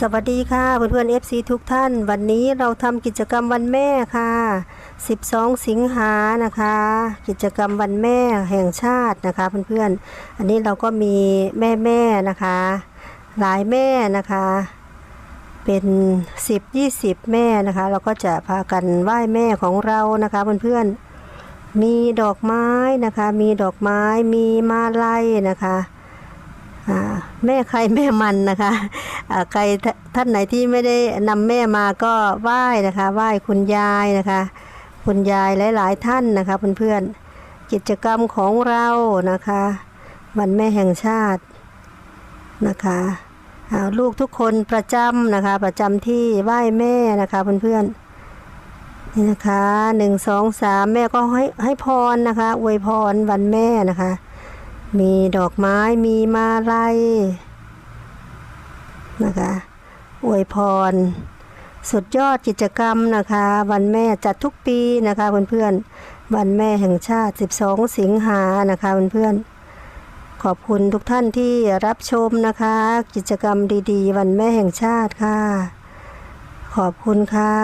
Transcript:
สวัสดีค่ะเพื่อนๆ FC ทุกท่าน วันนี้เราทำกิจกรรมวันแม่ค่ะ 12 สิงหานะคะ กิจกรรมวันแม่แห่งชาตินะคะเพื่อนๆอันนี้เราก็มีแม่แม่ๆนะคะ หลายแม่นะคะ เป็น 10 20 แม่นะคะ เราก็จะพากันไหว้แม่ของเรานะคะเพื่อนๆมีดอกไม้นะคะ มีดอกไม้มีมาลัยนะคะ แม่ใครแม่มันนะคะอ่าใครท่านไหนที่ไม่ได้นำแม่มาก็ไหว้นะคะไหว้คุณยายนะคะ คุณยายหลาย ๆ ท่านนะคะเพื่อนๆกิจกรรมของเรานะคะ วันแม่แห่งชาตินะคะลูกทุกคนประจำนะคะ ประจำที่ไหว้แม่นะคะเพื่อนๆนี่นะคะหนึ่งสองสามแม่ก็ให้ให้พรนะคะอวยพรวันแม่นะคะ มีดอกไม้มีมาลัยนะคะอวยพร สุดยอดกิจกรรมนะคะ วันแม่จัดทุกปีนะคะเพื่อนๆวันแม่แห่งชาติ 12 สิงหานะคะเพื่อนๆขอบคุณทุกท่านที่รับชมนะคะ กิจกรรมดีๆ วันแม่แห่งชาติค่ะ ขอบคุณค่ะ